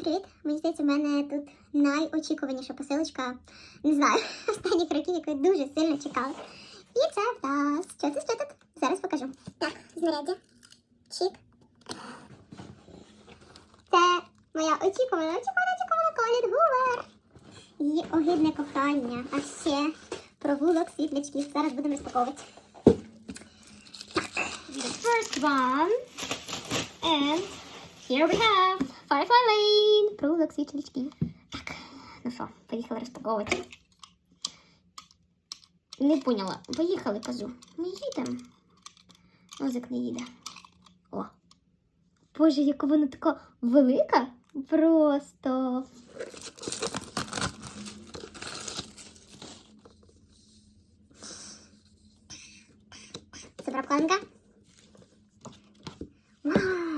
Всім привіт! Мені здається, в мене тут найочікуваніша посилочка, не знаю, останніх років, яку я дуже сильно чекала. І це в нас. Що це, що тут? Зараз покажу. Так, знаряддя. Чик. Це моя очікувана, очікувана, очікувана Колін Гувер. Її огидне кохання. А ще прогулок світлячків. Зараз будемо розпаковувати. The first one. And here we have Firefly Lane. Прогулок світлячків. Так, ну що, поїхали розпаковувати. Не поняла. Поїхали, кажу. Ми їдемо. Музик не їде. О. Боже, яка вона така велика. Просто. Це. Вау! Вау!